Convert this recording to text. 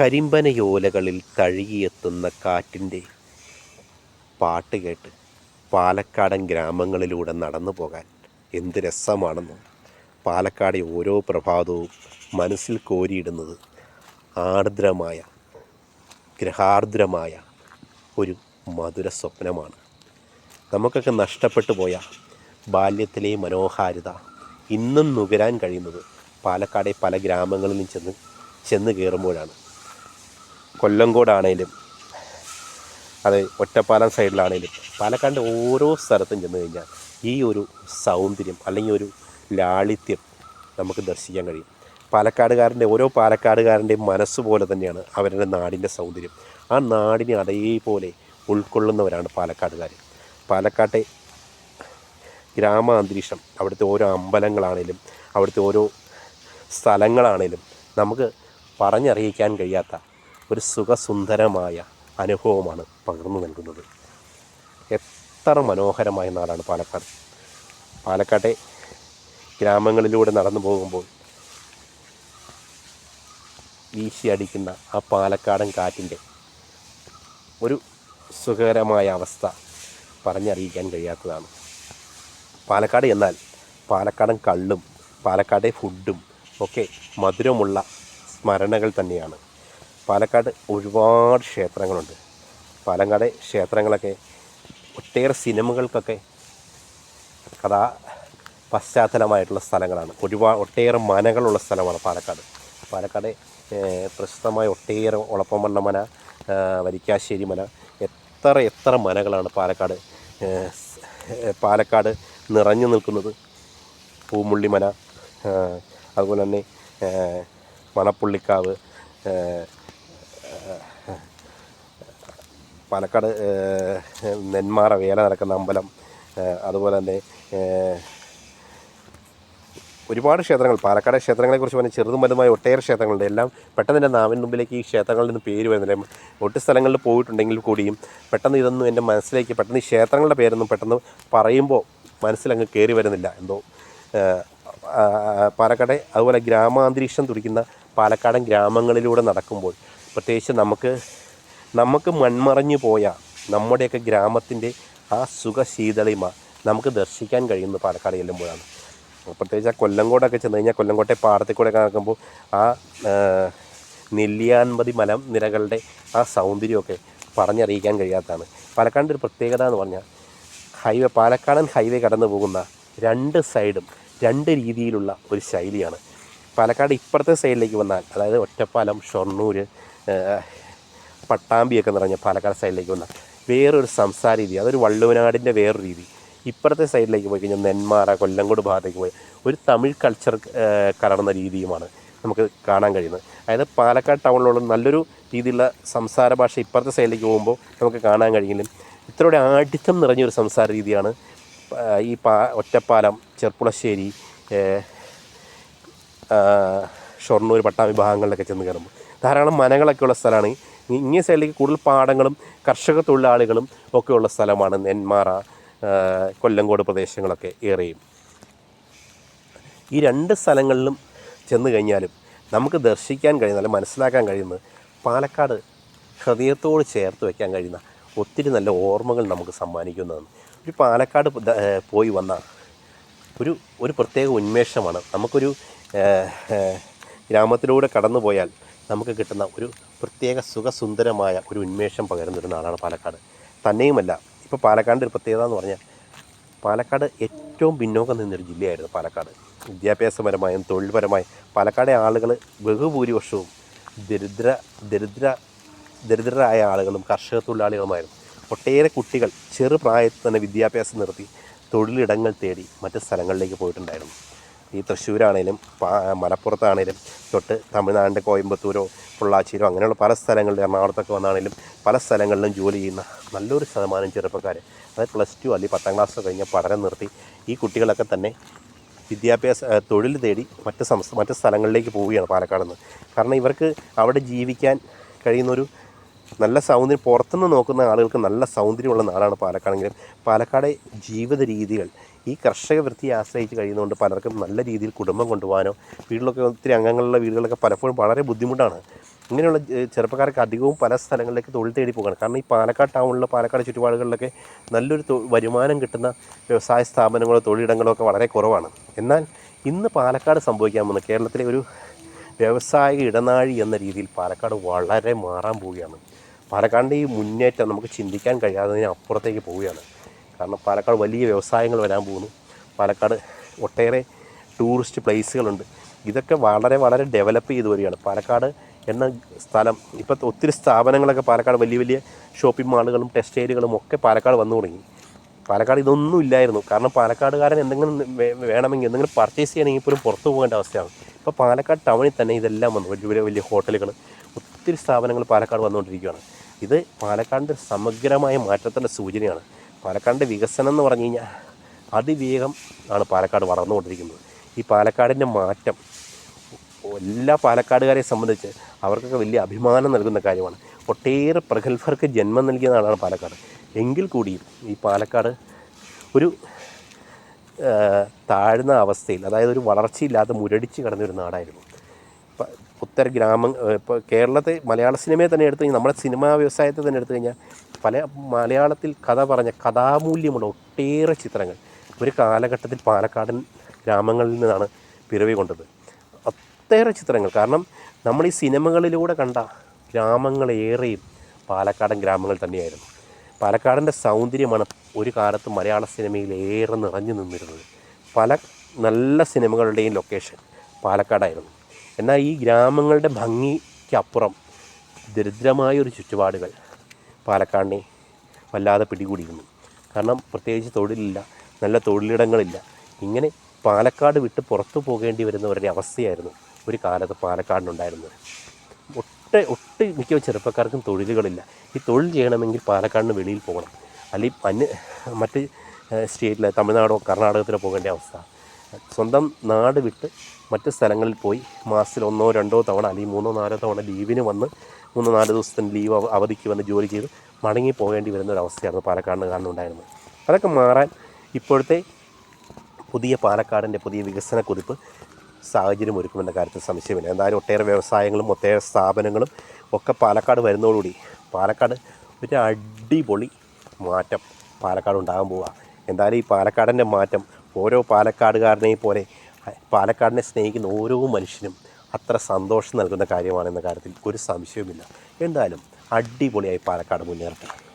കരിമ്പനയോലകളിൽ തഴുകിയെത്തുന്ന കാറ്റിന്റെ പാട്ട് കേട്ട് പാലക്കാടൻ ഗ്രാമങ്ങളിലൂടെ നടന്നു പോകാൻ എന്ത് രസമാണെന്ന്. പാലക്കാട് ഓരോ പ്രഭാതവും മനസ്സിൽ കോരിയിടുന്നത് ആർദ്രമായ ഗ്രഹാർദ്രമായ ഒരു മധുര സ്വപ്നമാണ്. നമുക്കൊക്കെ നഷ്ടപ്പെട്ടു പോയ ബാല്യത്തിലെ മനോഹാരിത ഇന്നും നുകരാൻ കഴിയുന്നത് പാലക്കാടെ പല ഗ്രാമങ്ങളിലും ചെന്ന് ചെന്ന് കയറുമ്പോഴാണ്. കൊല്ലങ്കോടാണേലും അത് ഒറ്റപ്പാലം സൈഡിലാണേലും പാലക്കാടിന്റെ ഓരോ സ്ഥലത്തും ചെന്ന് കഴിഞ്ഞാൽ ഈ ഒരു സൗന്ദര്യം അല്ലെങ്കിൽ ഒരു ലാളിത്യം നമുക്ക് ദർശിക്കാൻ കഴിയും. പാലക്കാടുകാരന്റെ ഓരോ പാലക്കാടുകാരന്റെയും മനസ്സ് പോലെ തന്നെയാണ് അവരുടെ നാടിന്റെ സൗന്ദര്യം. ആ നാടിനെ അതേപോലെ ഉൾക്കൊള്ളുന്നവരാണ് പാലക്കാടുകാർ പാലക്കാട്ടെ ഗ്രാമാന്തരീക്ഷം അവിടുത്തെ ഓരോ അമ്പലങ്ങളാണേലും അവിടുത്തെ ഓരോ സ്ഥലങ്ങളാണേലും നമുക്ക് പറഞ്ഞറിയിക്കാൻ കഴിയാത്ത ഒരു സുഖസുന്ദരമായ അനുഭവമാണ് പകർന്നു നൽകുന്നത്. എത്ര മനോഹരമായ നാടാണ് പാലക്കാട്. പാലക്കാട്ടെ ഗ്രാമങ്ങളിലൂടെ നടന്നു പോകുമ്പോൾ വീശിയടിക്കുന്ന ആ പാലക്കാടൻ കാറ്റിന്റെ ഒരു സുഖകരമായ അവസ്ഥ പറഞ്ഞറിയിക്കാൻ കഴിയാത്തതാണ്. പാലക്കാട് എന്നാൽ പാലക്കാടൻ കള്ളും പാലക്കാട്ടെ ഫുഡും ഒക്കെ മധുരമുള്ള സ്മരണകൾ തന്നെയാണ്. പാലക്കാട് ഒരുപാട് ക്ഷേത്രങ്ങളുണ്ട്. പാലക്കാട് ക്ഷേത്രങ്ങളൊക്കെ ഒട്ടേറെ സിനിമകൾക്കൊക്കെ കഥാ പശ്ചാത്തലമായിട്ടുള്ള സ്ഥലങ്ങളാണ്. ഒരുപാട് ഒട്ടേറെ മനകളുള്ള സ്ഥലമാണ് പാലക്കാട്. പാലക്കാട് പ്രശസ്തമായ ഒട്ടേറെ ഒളപ്പമണ്ണ മന വരിക്കാശ്ശേരി മന എത്ര എത്ര മനകളാണ് പാലക്കാട് പാലക്കാട് നിറഞ്ഞു നിൽക്കുന്നത്. പൂമുള്ളിമന മന അതുപോലെ തന്നെ മണപ്പുള്ളിക്കാവ് പാലക്കാട് നെന്മാറ വേല നടക്കുന്ന അമ്പലം അതുപോലെ തന്നെ ഒരുപാട് ക്ഷേത്രങ്ങൾ പാലക്കാട് ക്ഷേത്രങ്ങളെക്കുറിച്ച് പറഞ്ഞാൽ ചെറുതും വലുതുമായ ഒട്ടേറെ ക്ഷേത്രങ്ങളുണ്ട്. എല്ലാം പെട്ടെന്ന് എന്റെ നാവിൻ മുമ്പിലേക്ക് ഈ ക്ഷേത്രങ്ങളിൽ നിന്ന് പേര് വരുന്നില്ല. ഒട്ടു സ്ഥലങ്ങളിൽ പോയിട്ടുണ്ടെങ്കിൽ കൂടിയും പെട്ടെന്ന് ഇതൊന്നും എന്റെ മനസ്സിലേക്ക് പെട്ടെന്ന് ഈ ക്ഷേത്രങ്ങളുടെ പേരൊന്നും പെട്ടെന്ന് പറയുമ്പോൾ മനസ്സിലങ്ങ് കയറി വരുന്നില്ല. എന്തോ പാലക്കാട് അതുപോലെ ഗ്രാമാന്തരീക്ഷം തുടിക്കുന്ന പാലക്കാടൻ ഗ്രാമങ്ങളിലൂടെ നടക്കുമ്പോൾ പ്രത്യേകിച്ച് നമുക്ക് നമുക്ക് മൺമറഞ്ഞു പോയ നമ്മുടെയൊക്കെ ഗ്രാമത്തിന്റെ ആ സുഖശീതളിമ നമുക്ക് ദർശിക്കാൻ കഴിയുന്നു പാലക്കാട് ചെല്ലുമ്പോഴാണ് പ്രത്യേകിച്ച് ആ കൊല്ലങ്കോടൊക്കെ ചെന്ന് കഴിഞ്ഞാൽ കൊല്ലങ്കോട്ടെ പാടത്തിൽ കൂടെ നടക്കുമ്പോൾ ആ നെല്ലിയാൻപതി മലം നിരകളുടെ ആ സൗന്ദര്യമൊക്കെ പറഞ്ഞറിയിക്കാൻ കഴിയാത്തതാണ്. പാലക്കാടിന്റെ ഒരു പ്രത്യേകത എന്ന് പറഞ്ഞാൽ ഹൈവേ പാലക്കാടൻ ഹൈവേ കടന്നു പോകുന്ന രണ്ട് സൈഡും രണ്ട് രീതിയിലുള്ള ഒരു ശൈലിയാണ്. പാലക്കാട് ഇപ്പുറത്തെ സൈഡിലേക്ക് വന്നാൽ അതായത് ഒറ്റപ്പാലം ഷൊർണൂർ പട്ടാമ്പിയൊക്കെ നിറഞ്ഞ പാലക്കാട് സൈഡിലേക്ക് വന്ന വേറൊരു സംസാര രീതി അതൊരു വള്ളുവനാടിന്റെ വേറൊരു രീതി. ഇപ്പുറത്തെ സൈഡിലേക്ക് പോയി കഴിഞ്ഞാൽ നെന്മാറ കൊല്ലംകോട് ഭാഗത്തേക്ക് പോയി ഒരു തമിഴ് കൾച്ചർ കലർന്ന രീതിയുമാണ് നമുക്ക് കാണാൻ കഴിയുന്നത്. അതായത് പാലക്കാട് ടൗണിലുള്ള നല്ലൊരു രീതിയിലുള്ള സംസാര ഭാഷ ഇപ്പുറത്തെ സൈഡിലേക്ക് പോകുമ്പോൾ നമുക്ക് കാണാൻ കഴിയില്ല ഇത്രയുടെ ആഠിത്യം നിറഞ്ഞൊരു സംസാര രീതിയാണ് ഈ പാ ഒറ്റപ്പാലം ചെർപ്പുളശ്ശേരി ഷൊർണൂർ പട്ടാ ഭാഗങ്ങളിലൊക്കെ ചെന്ന് കയറുമ്പോൾ. ധാരാളം മനകളൊക്കെ ഉള്ള സ്ഥലമാണ് ഇങ്ങേ സൈഡിലേക്ക് കൂടുതൽ പാടങ്ങളും കർഷക തൊഴിലാളികളും ഒക്കെ ഉള്ള സ്ഥലമാണ് നെന്മാറ കൊല്ലങ്കോട് പ്രദേശങ്ങളൊക്കെ ഏറെയും. ഈ രണ്ട് സ്ഥലങ്ങളിലും ചെന്ന് കഴിഞ്ഞാലും നമുക്ക് ദർശിക്കാൻ കഴിയുന്ന അല്ലെങ്കിൽ മനസ്സിലാക്കാൻ കഴിയുന്നത് പാലക്കാട് ഹൃദയത്തോട് ചേർത്ത് വയ്ക്കാൻ കഴിയുന്ന ഒത്തിരി നല്ല ഓർമ്മകൾ നമുക്ക് സമ്മാനിക്കുന്നതാണ്. ഒരു പാലക്കാട് പോയി വന്ന ഒരു ഒരു പ്രത്യേക ഉന്മേഷമാണ്. നമുക്കൊരു ഗ്രാമത്തിലൂടെ കടന്നു പോയാൽ നമുക്ക് കിട്ടുന്ന ഒരു പ്രത്യേക സുഖസുന്ദരമായ ഒരു ഉന്മേഷം പകരുന്നൊരു നാടാണ് പാലക്കാട്. തന്നെയുമല്ല ഇപ്പോൾ പാലക്കാടിന്റെ ഒരു പ്രത്യേകത എന്ന് പറഞ്ഞാൽ പാലക്കാട് ഏറ്റവും പിന്നോക്കം നിന്നൊരു ജില്ലയായിരുന്നു പാലക്കാട്. വിദ്യാഭ്യാസപരമായും തൊഴിൽപരമായും പാലക്കാടെ ആളുകൾ ബഹുഭൂരിപക്ഷവും ദരിദ്ര ദരിദ്ര ദരിദ്രരായ ആളുകളും കർഷക തൊഴിലാളികളുമായിരുന്നു. ഒട്ടേറെ കുട്ടികൾ ചെറുപ്രായത്തിൽ തന്നെ വിദ്യാഭ്യാസം നിർത്തി തൊഴിലിടങ്ങൾ തേടി മറ്റ് സ്ഥലങ്ങളിലേക്ക് പോയിട്ടുണ്ടായിരുന്നു. ഈ തൃശ്ശൂരാണേലും മലപ്പുറത്താണേലും തൊട്ട് തമിഴ്നാടിന്റെ കോയമ്പത്തൂരോ പൊള്ളാച്ചിയിലോ അങ്ങനെയുള്ള പല സ്ഥലങ്ങളിലും എറണാകുളത്തൊക്കെ വന്നാണേലും പല സ്ഥലങ്ങളിലും ജോലി ചെയ്യുന്ന നല്ലൊരു ശതമാനം ചെറുപ്പക്കാർ അതായത് പ്ലസ് ടു അല്ലെങ്കിൽ പത്താം ക്ലാസ് കഴിഞ്ഞ പഠനം നിർത്തി ഈ കുട്ടികളൊക്കെ തന്നെ വിദ്യാഭ്യാസ തൊഴിൽ തേടി മറ്റ് സംസ്ഥ മറ്റ് സ്ഥലങ്ങളിലേക്ക് പോവുകയാണ് പാലക്കാട് നിന്ന്. കാരണം ഇവർക്ക് അവിടെ ജീവിക്കാൻ കഴിയുന്നൊരു നല്ല സൗന്ദര്യം പുറത്തുനിന്ന് നോക്കുന്ന ആളുകൾക്ക് നല്ല സൗന്ദര്യമുള്ള നാടാണ് പാലക്കാടെങ്കിലും. പാലക്കാടെ ജീവിത രീതികൾ ഈ കർഷക വൃത്തിയെ ആശ്രയിച്ച് കഴിയുന്നതുകൊണ്ട് പലർക്കും നല്ല രീതിയിൽ കുടുംബം കൊണ്ടുപോകാനോ വീട്ടിലൊക്കെ ഒത്തിരി അംഗങ്ങളുള്ള വീടുകളൊക്കെ പലപ്പോഴും വളരെ ബുദ്ധിമുട്ടാണ്. ഇങ്ങനെയുള്ള ചെറുപ്പക്കാർക്ക് അധികവും പല സ്ഥലങ്ങളിലേക്ക് തൊഴിൽ തേടി പോകണം. കാരണം ഈ പാലക്കാട് ടൗണിലെ പാലക്കാട് ചുറ്റുപാടുകളിലൊക്കെ നല്ലൊരു വരുമാനം കിട്ടുന്ന വ്യവസായ സ്ഥാപനങ്ങളോ തൊഴിലിടങ്ങളോ ഒക്കെ വളരെ കുറവാണ്. എന്നാൽ ഇന്ന് പാലക്കാട് സംഭവിക്കാൻ പോകുന്ന കേരളത്തിലെ ഒരു വ്യവസായിക ഇടനാഴി എന്ന രീതിയിൽ പാലക്കാട് വളരെ മാറാൻ പോവുകയാണ്. പാലക്കാടിന്റെ ഈ മുന്നേറ്റം നമുക്ക് ചിന്തിക്കാൻ കഴിയാത്തതിന് അപ്പുറത്തേക്ക് പോവുകയാണ്. കാരണം പാലക്കാട് വലിയ വ്യവസായങ്ങൾ വരാൻ പോകുന്നു. പാലക്കാട് ഒട്ടേറെ ടൂറിസ്റ്റ് പ്ലേസുകളുണ്ട് ഇതൊക്കെ വളരെ വളരെ ഡെവലപ്പ് ചെയ്തു വരികയാണ്. പാലക്കാട് എന്ന സ്ഥലം ഇപ്പം ഒത്തിരി സ്ഥാപനങ്ങളൊക്കെ പാലക്കാട് വലിയ വലിയ ഷോപ്പിംഗ് മാളുകളും ടെക്സ്റ്റൈലുകളും ഒക്കെ പാലക്കാട് വന്നു തുടങ്ങി. പാലക്കാട് ഇതൊന്നും ഇല്ലായിരുന്നു. കാരണം പാലക്കാടുകാരൻ എന്തെങ്കിലും വേണമെങ്കിൽ എന്തെങ്കിലും പർച്ചേസ് ചെയ്യണമെങ്കിൽ പോലും പുറത്തു പോകേണ്ട അവസ്ഥയാണ്. ഇപ്പോൾ പാലക്കാട് ടൗണിൽ തന്നെ ഇതെല്ലാം വന്നു. വലിയ വലിയ ഹോട്ടലുകൾ ഒത്തിരി സ്ഥാപനങ്ങൾ പാലക്കാട് വന്നുകൊണ്ടിരിക്കുകയാണ്. ഇത് പാലക്കാടിന്റെ സമഗ്രമായ മാറ്റത്തിന്റെ സൂചനയാണ്. പാലക്കാടിന്റെ വികസനം എന്ന് പറഞ്ഞു കഴിഞ്ഞാൽ അതിവേഗം ആണ് പാലക്കാട് വളർന്നുകൊണ്ടിരിക്കുന്നത്. ഈ പാലക്കാടിന്റെ മാറ്റം എല്ലാ പാലക്കാടുകാരെ സംബന്ധിച്ച് അവർക്കൊക്കെ വലിയ അഭിമാനം നൽകുന്ന കാര്യമാണ്. ഒട്ടേറെ പ്രഗത്ഭർക്ക് ജന്മം നൽകിയ നാടാണ് പാലക്കാട്. എങ്കിൽ കൂടിയും ഈ പാലക്കാട് ഒരു താഴ്ന്ന അവസ്ഥയിൽ അതായത് ഒരു വളർച്ചയില്ലാതെ മുരടിച്ച് കടന്നൊരു നാടായിരുന്നു. ഉത്തര ഗ്രാമം ഇപ്പോൾ കേരളത്തെ മലയാള സിനിമയെ തന്നെ എടുത്തു കഴിഞ്ഞാൽ നമ്മുടെ സിനിമാ വ്യവസായത്തെ തന്നെ എടുത്തു കഴിഞ്ഞാൽ പല മലയാളത്തിൽ കഥ പറഞ്ഞ കഥാമൂല്യമുള്ള ഒട്ടേറെ ചിത്രങ്ങൾ ഒരു കാലഘട്ടത്തിൽ പാലക്കാടൻ ഗ്രാമങ്ങളിൽ നിന്നാണ് പിറവി കൊണ്ടത്. ഒട്ടേറെ ചിത്രങ്ങൾ. കാരണം നമ്മൾ ഈ സിനിമകളിലൂടെ കണ്ട ഗ്രാമങ്ങളേറെയും പാലക്കാടൻ ഗ്രാമങ്ങൾ തന്നെയായിരുന്നു. പാലക്കാടിന്റെ സൗന്ദര്യമാണ് ഒരു കാലത്ത് മലയാള സിനിമയിൽ ഏറെ നിറഞ്ഞു നിന്നിരുന്നത്. പല നല്ല സിനിമകളുടെയും ലൊക്കേഷൻ പാലക്കാടായിരുന്നു. എന്നാൽ ഈ ഗ്രാമങ്ങളുടെ ഭംഗിക്കപ്പുറം ദരിദ്രമായൊരു ചുറ്റുപാടുകൾ പാലക്കാടിനെ വല്ലാതെ പിടികൂടിയിരുന്നു. കാരണം പ്രത്യേകിച്ച് തൊഴിലില്ല നല്ല തൊഴിലിടങ്ങളില്ല. ഇങ്ങനെ പാലക്കാട് വിട്ട് പുറത്തു പോകേണ്ടി വരുന്നവരുടെ അവസ്ഥയായിരുന്നു ഒരു കാലത്ത് പാലക്കാടിനുണ്ടായിരുന്നത്. ഒട്ട് ഒട്ട് മിക്ക ചെറുപ്പക്കാർക്കും തൊഴിലുകളില്ല. ഈ തൊഴിൽ ചെയ്യണമെങ്കിൽ പാലക്കാടിന് വെളിയിൽ പോകണം. അല്ലെങ്കിൽ അന്യ മറ്റ് സ്റ്റേറ്റിലെ തമിഴ്നാടോ കർണാടകത്തിലോ പോകേണ്ട അവസ്ഥ. സ്വന്തം നാട് വിട്ട് മറ്റ് സ്ഥലങ്ങളിൽ പോയി മാസത്തിൽ ഒന്നോ രണ്ടോ തവണ അല്ലെങ്കിൽ മൂന്നോ നാലോ തവണ ലീവിന് വന്ന് മൂന്നോ നാല് ദിവസത്തിന് ലീവ് അവധിക്ക് വന്ന് ജോലി ചെയ്ത് മടങ്ങി പോകേണ്ടി വരുന്ന ഒരു അവസ്ഥയായിരുന്നു പാലക്കാടിന് കാണുന്നുണ്ടായിരുന്നത്. അതൊക്കെ മാറാൻ ഇപ്പോഴത്തെ പുതിയ പാലക്കാടിന്റെ പുതിയ വികസന കുതിപ്പ് സാഹചര്യം ഒരുക്കുമെന്ന കാര്യത്തിൽ സംശയമില്ല. എന്തായാലും ഒട്ടേറെ വ്യവസായങ്ങളും ഒട്ടേറെ സ്ഥാപനങ്ങളും ഒക്കെ പാലക്കാട് വരുന്നതോടുകൂടി പാലക്കാട് ഒരു അടിപൊളി മാറ്റം പാലക്കാട് ഉണ്ടാകാൻ പോവുക. എന്തായാലും ഈ പാലക്കാടിന്റെ മാറ്റം ഓരോ പാലക്കാടുകാരനെയും പോലെ പാലക്കാടിനെ സ്നേഹിക്കുന്ന ഓരോ മനുഷ്യനും അത്ര സന്തോഷം നൽകുന്ന കാര്യമാണെന്ന കാര്യത്തിൽ ഒരു സംശയവുമില്ല. എന്തായാലും അടിപൊളിയായി പാലക്കാട് മുന്നേറട്ടെ.